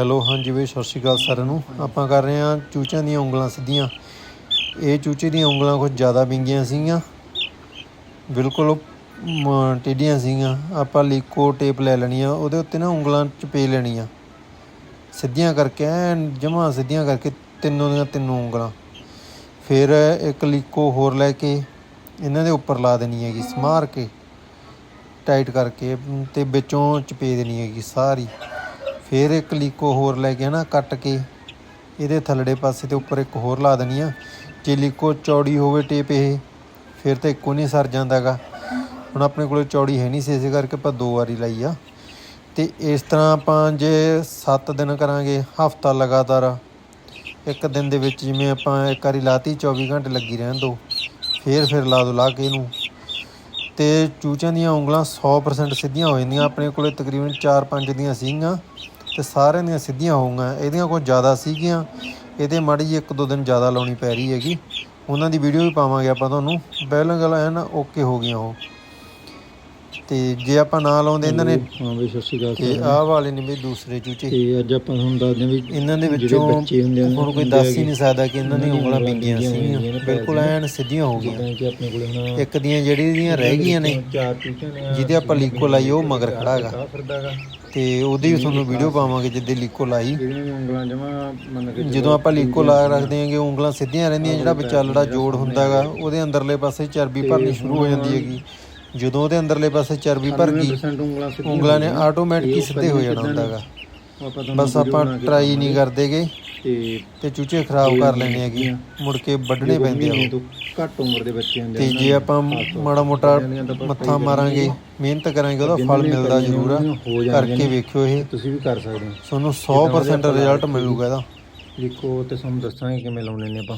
Hello ਹਾਂਜੀ ਬਈ ਸਤਿ ਸ਼੍ਰੀ ਅਕਾਲ ਸਾਰਿਆਂ ਨੂੰ। ਆਪਾਂ ਕਰ ਰਹੇ ਹਾਂ ਚੂਚਿਆਂ ਦੀਆਂ ਉਂਗਲਾਂ ਸਿੱਧੀਆਂ। ਇਹ ਚੂਚੇ ਦੀਆਂ ਉਂਗਲਾਂ ਕੁਝ ਜ਼ਿਆਦਾ ਵਿੰਗੀਆਂ ਸੀਗੀਆਂ। ਬਿਲਕੁਲ ਟੇਢੀਆਂ ਸੀਗੀਆਂ। ਆਪਾਂ ਲੀਕੋ ਟੇਪ ਲੈ ਲੈਣੀ ਆ ਉਹਦੇ ਉੱਤੇ ਨਾ ਉਂਗਲਾਂ ਚਪੇ ਲੈਣੀਆਂ। ਸਿੱਧੀਆਂ ਕਰਕੇ ਐਨ ਜਮਾਂ ਸਿੱਧੀਆਂ ਕਰਕੇ ਤਿੰਨੋਂ ਦੀਆਂ ਤਿੰਨੋਂ ਉਂਗਲਾਂ। ਫਿਰ ਇੱਕ ਲੀਕੋ ਹੋਰ ਲੈ ਕੇ ਇਹਨਾਂ ਦੇ ਉੱਪਰ ਲਾ ਦੇਣੀ ਹੈਗੀ ਸਮਾਰ ਕੇ। ਟਾਈਟ ਕਰਕੇ ਅਮ, ਤੇ ਵਿੱਚੋਂ ਚਪੇ ਦੇਣੀ ਹੈਗੀ ਸਾਰੀ। ਫਿਰ ਇੱਕ ਲੀਕੋ ਹੋਰ ਲੈ ਕੇ ਨਾ ਕੱਟ ਕੇ ਇਹਦੇ ਥੱਲੜੇ ਪਾਸੇ ਤੇ ਉੱਪਰ ਇੱਕ ਹੋਰ ਲਾ ਦੇਣੀ ਆ। ਜੇ ਲੀਕੋ ਚੌੜੀ ਹੋਵੇ ਟੇਪ ਇਹ, ਫਿਰ ਤਾਂ ਇੱਕੋ ਨਹੀਂ ਸਰ ਜਾਂਦਾਗਾ। ਹੁਣ ਆਪਣੇ ਕੋਲ ਚੌੜੀ ਹੈ ਨਹੀਂ ਸੀ, ਇਸ ਕਰਕੇ ਆਪਾਂ ਦੋ ਵਾਰੀ ਲਾਈ ਆ। ਤੇ ਇਸ ਤਰ੍ਹਾਂ ਆਪਾਂ ਜੇ 7 ਦਿਨ ਕਰਾਂਗੇ, ਹਫਤਾ ਲਗਾਤਾਰ। ਇੱਕ ਦਿਨ ਦੇ ਵਿੱਚ ਜਿਵੇਂ ਆਪਾਂ ਇੱਕ ਵਾਰੀ ਲਾਤੀ 24 ਘੰਟੇ ਲੱਗੀ ਰਹਿਣ ਦੋ। ਫੇਰ ਫਿਰ ਲਾ ਦੋ, ਲਾ ਕੇ ਇਹਨੂੰ। ਤੇ ਚੂਚਿਆਂ ਦੀਆਂ ਉਂਗਲਾਂ 100% ਸਿੱਧੀਆਂ ਹੋ ਜਾਂਦੀਆਂ, ਆਪਣੇ ਕੋਲੇ ਤਕਰੀਬਨ 4-5 ਦੀਆਂ ਸੀਗੀਆਂ। ਤੇ ਸਾਰਿਆਂ ਦੀਆਂ ਸਿੱਧੀਆਂ ਹੋਊਗੀਆਂ। ਇਹਦੀਆਂ ਕੁਝ ਜ਼ਿਆਦਾ ਸੀਗੀਆਂ। ਇਹਦੇ ਮਾੜੀ ਇੱਕ ਦੋ ਦਿਨ ਜ਼ਿਆਦਾ ਲਾਉਣੀ ਪੈ ਰਹੀ ਹੈਗੀ। ਉਹਨਾਂ ਦੀ ਵੀਡੀਓ ਵੀ ਪਾਵਾਂਗੇ ਆਪਾਂ ਤੁਹਾਨੂੰ। ਪਹਿਲਾਂ ਗੱਲ ਐਨ ਓਕੇ ਹੋ ਗਈਆਂ ਉਹ। ਤੇ ਜੇ ਆਪਾਂ ਨਾ ਲਾਉਂਦੇ ਇਹਨਾਂ ਨੇ ਹਾਂ ਬਈ ਸਤਿ ਸ਼੍ਰੀ ਅਕਾਲ ਤੇ। ਆਹ ਵਾਲੇ ਨੇ ਵੀ ਦੂਸਰੇ ਚੂਚੇ। ਤੇ ਅੱਜ ਆਪਾਂ ਤੁਹਾਨੂੰ ਦੱਸਦੇ ਵੀ ਇਹਨਾਂ ਦੇ ਵਿੱਚੋਂ ਬੱਚੇ ਹੁੰਦੇ ਆ ਨਾ, ਹੁਣ ਕੋਈ ਦੱਸ ਹੀ। ਨਹੀਂ ਸਕਦਾ ਕਿ ਇਹਨਾਂ ਦੀਆਂ ਉਂਗਲਾਂ ਵਿੰਗੀਆਂ ਸੀਗੀਆਂ। ਬਿਲਕੁਲ ਐਨ ਸਿੱਧੀਆਂ ਹੋ ਗਈਆਂ। ਜਿੱਦਾਂ ਕਿ ਆਪਣੇ ਕੋਲੇ ਹੁਣ ਇੱਕ ਦੀਆਂ ਜਿਹੜੀਆਂ ਰਹਿ ਗਈਆਂ ਨੇ ਜਿਹਦੇ ਆਪਾਂ ਲੀਕੋ ਲਾਈ ਉਹ ਮਗਰ ਖੜਾ ਹੈਗਾ। ਤੇ ਉਹਦੀ ਵੀ ਤੁਹਾਨੂੰ ਵੀਡੀਓ ਪਾਵਾਂਗੇ ਜਿੱਦੇ ਲੀਕੋ ਲਾਈ। ਜਿਹੜੀਆਂ ਵੀ ਉਂਗਲਾਂ ਜਮਾ ਮੰਨ ਕੇ ਜਦੋਂ ਆਪਾਂ ਲੀਕੋ ਲਾ ਰੱਖਦੇ ਆਂਗੇ ਉਂਗਲਾਂ ਸਿੱਧੀਆਂ ਰਹਿੰਦੀਆਂ ਜਿਹੜਾ ਵਿਚਾਲੜਾ ਜੋੜ ਹੁੰਦਾਗਾ ਉਹਦੇ ਅੰਦਰਲੇ ਪਾਸੇ ਚਰਬੀ ਭਰਨੀ ਸ਼ੁਰੂ ਹੋ ਜਾਂਦੀ ਹੈਗੀ। ਜਦੋਂ ਉਹਦੇ ਅੰਦਰਲੇ ਪਾਸੇ ਚਰਬੀ ਭਰ ਗਈ 90% ਉਂਗਲਾਂ ਨੇ ਆਟੋਮੈਟਿਕ ਸਿੱਧੇ ਹੋ ਜਾਣਾ ਹੁੰਦਾਗਾ। ਬਸ ਆਪਾਂ ਟਰਾਈ ਨਹੀਂ ਕਰਦੇਗੇ। ਤੇ ਤੇ ਚੂਚੇ ਖਰਾਬ ਕਰ ਲੈਣੇ ਹੈਗੇ ਮੁੜ ਕੇ ਵੱਢਣੇ ਪੈਂਦੇ ਆ ਉਹ। ਘੱਟ ਉਮਰ ਦੇ ਬੱਚੇ ਹੁੰਦੇ ਤੇ ਜੇ ਆਪਾਂ ਮਾੜਾ ਮੋਟਾ ਮੱਥਾ ਮਾਰਾਂਗੇ ਮਿਹਨਤ ਕਰਾਂਗੇ ਉਹਦਾ ਫਲ ਮਿਲਦਾ ਜ਼ਰੂਰ ਆ। ਹੋ ਕਰਕੇ ਵੇਖਿਓ ਇਹ। ਤੁਸੀਂ ਵੀ ਕਰ ਸਕਦੇ ਹੋ। ਤੁਹਾਨੂੰ 100% ਰਿਜ਼ਲਟ ਮਿਲੂਗਾ ਇਹਦਾ। ਲਿਖੋ ਤੇ ਤੁਹਾਨੂੰ ਦੱਸਾਂਗੇ ਕਿਵੇਂ ਲਾਉਣੇ ਨੇ ਆਪਾਂ।